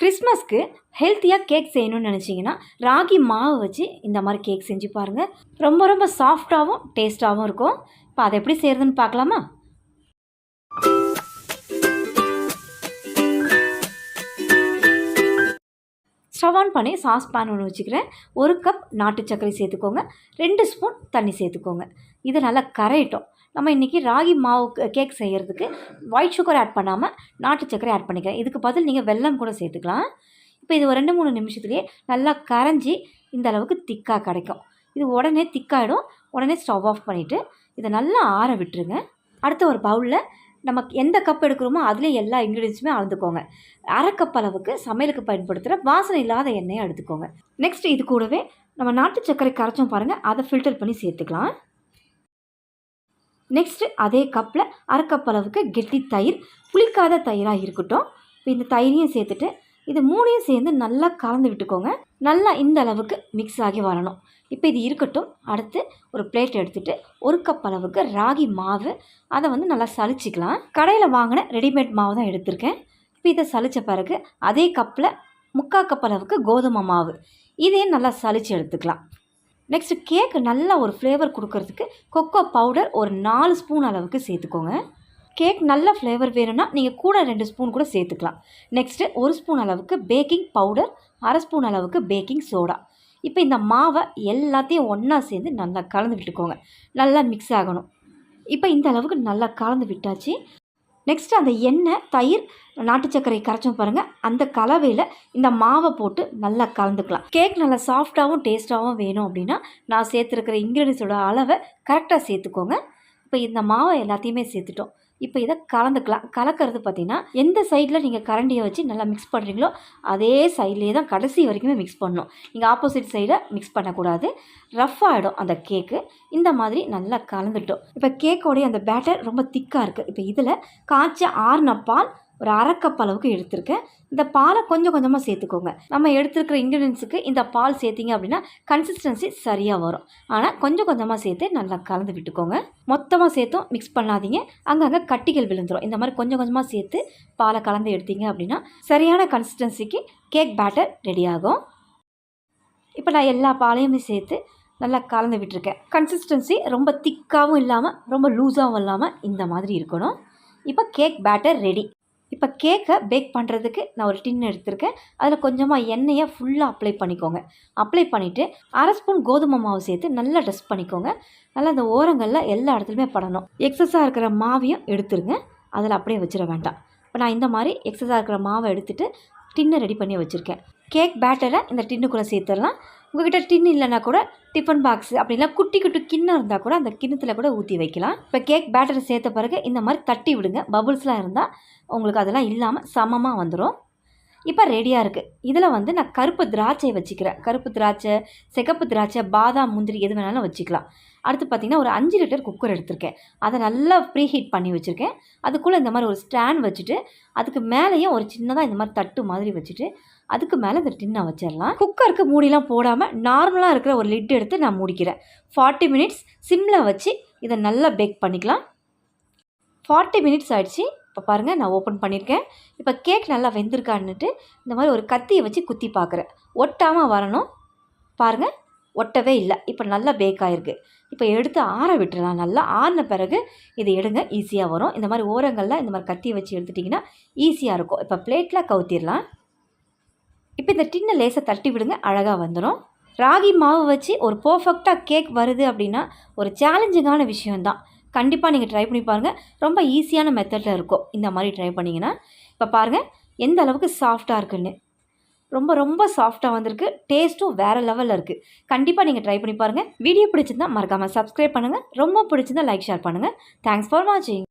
கிறிஸ்மஸ்க்கு ஹெல்த்தியாக கேக் செய்யணும்னு நினச்சிங்கன்னா ராகி மாவு வச்சு இந்த மாதிரி கேக் செஞ்சு பாருங்கள் ரொம்ப ரொம்ப சாஃப்டாகவும் டேஸ்ட்டாகவும் இருக்கும். இப்போ அதை எப்படி செய்கிறதுன்னு பார்க்கலாமா? ஸ்டவ் ஆன் பண்ணி சாஸ் பேன் ஒன்று வச்சுக்கிறேன். ஒரு கப் நாட்டு சர்க்கரை சேர்த்துக்கோங்க. ரெண்டு ஸ்பூன் தண்ணி சேர்த்துக்கோங்க. இதை நல்லா கரையட்டும். நம்ம இன்றைக்கி ராகி மாவு கேக் செய்கிறதுக்கு ஒயிட் சுகர் ஆட் பண்ணாமல் நாட்டு சர்க்கரை ஆட் பண்ணிக்கிறேன். இதுக்கு பதில் நீங்கள் வெல்லம் கூட சேர்த்துக்கலாம். இப்போ இது ஒரு ரெண்டு மூணு நிமிஷத்துலேயே நல்லா கரைஞ்சி இந்த அளவுக்கு திக்காக கிடைக்கும். இது உடனே திக்காயிடும் உடனே ஸ்டவ் ஆஃப் பண்ணிவிட்டு இதை நல்லா ஆற விட்டுருங்க. அடுத்த ஒரு பவுலில் நமக்கு எந்த கப் எடுக்கிறோமோ அதிலே எல்லா இன்க்ரீடியன்ஸுமே அளந்துக்கோங்க. அரை கப் அளவுக்கு சமையலுக்கு பயன்படுத்துகிற வாசனை இல்லாத எண்ணெயை எடுத்துக்கோங்க. நெக்ஸ்ட் இது கூடவே நம்ம நாட்டு சர்க்கரை கரைச்சோம் பாருங்கள் அதை ஃபில்டர் பண்ணி சேர்த்துக்கலாம். நெக்ஸ்ட்டு அதே கப்பில் அரை கப் அளவுக்கு கெட்டி தயிர் புளிக்காத தயிராக இருக்கட்டும். இப்போ இந்த தயிரையும் சேர்த்துட்டு இது மூணையும் சேர்ந்து நல்லா கலந்து விட்டுக்கோங்க. நல்லா இந்த அளவுக்கு மிக்ஸ் ஆகி வரணும். இப்போ இது இருக்கட்டும். அடுத்து ஒரு பிளேட் எடுத்துகிட்டு ஒரு கப் அளவுக்கு ராகி மாவு. அதை வந்து நல்லா சளிச்சிக்கலாம். கடையில் வாங்கின ரெடிமேட் மாவு தான் எடுத்திருக்கேன். இப்போ இதை சளிச்ச பிறகு அதே கப்பில் முக்கால் கப் அளவுக்கு கோதுமை மாவு. இதையும் நல்லா சளிச்சு எடுத்துக்கலாம். நெக்ஸ்ட்டு கேக்கு நல்லா ஒரு ஃப்ளேவர் கொடுக்கறதுக்கு கொக்கோ பவுடர் ஒரு நாலு ஸ்பூன் அளவுக்கு சேர்த்துக்கோங்க. கேக் நல்ல ஃப்ளேவர் வேணும்னா நீங்கள் கூட ரெண்டு ஸ்பூன் கூட சேர்த்துக்கலாம். நெக்ஸ்ட்டு ஒரு ஸ்பூன் அளவுக்கு பேக்கிங் பவுடர் அரை ஸ்பூன் அளவுக்கு பேக்கிங் சோடா இப்போ இந்த மாவை எல்லாத்தையும் ஒன்றா சேர்ந்து நல்லா கலந்து விட்டுக்கோங்க. நல்லா மிக்ஸ் ஆகணும். இப்போ இந்த அளவுக்கு நல்லா கலந்து விட்டாச்சு. நெக்ஸ்ட் அந்த எண்ணெய் தயிர் நாட்டு சர்க்கரை கரைச்சோம் பாருங்கள் அந்த கலவையில் இந்த மாவை போட்டு நல்லா கலந்துக்கலாம். கேக் நல்லா சாஃப்டாகவும் டேஸ்ட்டாகவும் வேணும் அப்படின்னா நான் சேர்த்துருக்கிற இன்க்ரீடியன்ஸோட அளவை கரெக்டாக சேர்த்துக்கோங்க. இப்போ இந்த மாவை எல்லாத்தையுமே சேர்த்துட்டோம். இப்போ இதை கலந்துக்கலாம். கலக்கிறது பார்த்திங்கன்னா எந்த சைடில் நீங்கள் கரண்டியை வச்சு நல்லா மிக்ஸ் பண்ணுறீங்களோ அதே சைட்லேயே தான் கடைசி வரைக்குமே மிக்ஸ் பண்ணணும். நீங்கள் ஆப்போசிட் சைடை மிக்ஸ் பண்ணக்கூடாது. ரஃப் ஆகிடும் அந்த கேக்கு இந்த மாதிரி நல்லா கலந்துட்டோம். இப்போ கேக்கோடைய அந்த பேட்டர் ரொம்ப திக்காக இருக்குது இப்போ இதில் காய்ச்ச ஆறுன பால் ஒரு அரைக்கப் அளவுக்கு எடுத்திருக்கேன். இந்த பாலை கொஞ்சம் கொஞ்சமாக சேர்த்துக்கோங்க. நம்ம எடுத்துருக்கிற இன்க்ரீடியன்ஸுக்கு இந்த பால் சேர்த்திங்க அப்படின்னா கன்சிஸ்டன்சி சரியாக வரும். ஆனால் கொஞ்சம் கொஞ்சமாக சேர்த்து நல்லா கலந்து விட்டுக்கோங்க. மொத்தமாக சேர்த்தும் மிக்ஸ் பண்ணாதீங்க. அங்கங்கே கட்டிகள் விழுந்துடும் இந்த மாதிரி கொஞ்சம் கொஞ்சமாக சேர்த்து பாலை கலந்து எடுத்தீங்க அப்படின்னா சரியான கன்சிஸ்டன்சிக்கு கேக் பேட்டர் ரெடி ஆகும். இப்போ நான் எல்லா பாலையுமே சேர்த்து நல்லா கலந்து விட்டுருக்கேன். கன்சிஸ்டன்சி ரொம்ப திக்காகவும் இல்லாமல் ரொம்ப லூஸாகவும் இல்லாமல் இந்த மாதிரி இருக்கணும். இப்போ கேக் பேட்டர் ரெடி இப்போ கேக்கை பேக் பண்ணுறதுக்கு நான் ஒரு டின் எடுத்திருக்கேன். அதில் கொஞ்சமாக எண்ணெயை ஃபுல்லாக அப்ளை பண்ணிக்கோங்க. அப்ளை பண்ணிவிட்டு அரை ஸ்பூன் கோதுமை மாவு சேர்த்து நல்லா டஸ்ட் பண்ணிக்கோங்க. நல்லா அந்த ஓரங்களில் எல்லா இடத்துலையுமே படணும். எக்ஸஸாக இருக்கிற மாவையும் எடுத்துருங்க. அதில் அப்படியே வச்சிட வேண்டாம். இப்போ நான் இந்த மாதிரி எக்ஸஸாக இருக்கிற மாவை எடுத்துகிட்டு டின்னை ரெடி பண்ணி வச்சுருக்கேன். கேக் பேட்டரை இந்த டின்னுக்குள்ளே சேர்த்துடலாம். உங்கள்கிட்ட டின் இல்லைனா கூட டிஃபன் பாக்ஸ் அப்படிலாம் குட்டி குட்டி கிண்ணம் இருந்தால் கூட அந்த கிண்ணத்தில் கூட ஊற்றி வைக்கலாம். இப்போ கேக் பேட்டரை சேர்த்த பிறகு இந்த மாதிரி தட்டி விடுங்க. பபுள்ஸ்லாம் இருந்தால் உங்களுக்கு அதெல்லாம் இல்லாமல் சமமாக வந்துடும் இப்போ ரெடியாக இருக்குது இதில் வந்து நான் கருப்பு திராட்சை வச்சுக்கிறேன். கருப்பு திராட்சை சிகப்பு திராட்சை பாதாம் முந்திரி எது வேணாலும் வச்சுக்கலாம். அடுத்து பார்த்திங்கன்னா ஒரு அஞ்சு லிட்டர் குக்கர் எடுத்திருக்கேன். அதை நல்லா ப்ரீ ஹீட் பண்ணி வச்சுருக்கேன். அதுக்குள்ளே இந்த மாதிரி ஒரு ஸ்டாண்ட் வச்சுட்டு அதுக்கு மேலேயும் ஒரு சின்னதாக இந்த மாதிரி தட்டு மாதிரி வச்சுட்டு அதுக்கு மேலே இந்த டின்னை வச்சிடலாம் குக்கருக்கு மூடிலாம் போடாமல் நார்மலாக இருக்கிற ஒரு லிட் எடுத்து நான் முடிக்கிறேன். ஃபார்ட்டி மினிட்ஸ் சிம்மில் வச்சு இதை நல்லா பேக் பண்ணிக்கலாம். ஃபார்ட்டி மினிட்ஸ் ஆகிடுச்சு இப்போ பாருங்கள் நான் ஓப்பன் பண்ணியிருக்கேன் இப்போ கேக் நல்லா வெந்திருக்கான்னுட்டு இந்த மாதிரி ஒரு கத்தியை வச்சு குத்தி பார்க்குறேன். ஒட்டாமல் வரணும். பாருங்கள் ஒட்டவே இல்லை. இப்போ நல்லா பேக் ஆகிருக்கு இப்போ எடுத்து ஆற விட்டுடலாம் நல்லா ஆறின பிறகு இதை எடுங்க ஈஸியாக வரும். இந்த மாதிரி ஓரங்களில் இந்த மாதிரி கத்தியை வச்சு எடுத்துட்டிங்கன்னா ஈஸியாக இருக்கும். இப்போ பிளேட்டில் கவுத்திடலாம் இப்போ இந்த டின்னை லேசாக தட்டி விடுங்க அழகாக வந்துடும் ராகி மாவு வச்சு ஒரு பர்ஃபெக்டாக கேக் வருது அப்படின்னா ஒரு சேலஞ்சிங்கான விஷயந்தான் கண்டிப்பாக நீங்கள் ட்ரை பண்ணி பாருங்கள் ரொம்ப ஈஸியான மெத்தடில் இருக்கும். இந்த மாதிரி ட்ரை பண்ணிங்கன்னா இப்போ பாருங்கள் எந்த அளவுக்கு சாஃப்டாக இருக்குன்னு. ரொம்ப ரொம்ப சாஃப்டாக வந்திருக்கு. டேஸ்ட்டும் வேறு லெவலில் இருக்குது கண்டிப்பாக நீங்கள் ட்ரை பண்ணி பாருங்கள் வீடியோ பிடிச்சிருந்தா மறக்காமல் சப்ஸ்கிரைப் பண்ணுங்கள் ரொம்ப பிடிச்சிருந்தா லைக் ஷேர் பண்ணுங்கள் தேங்க்ஸ் ஃபார் வாட்சிங்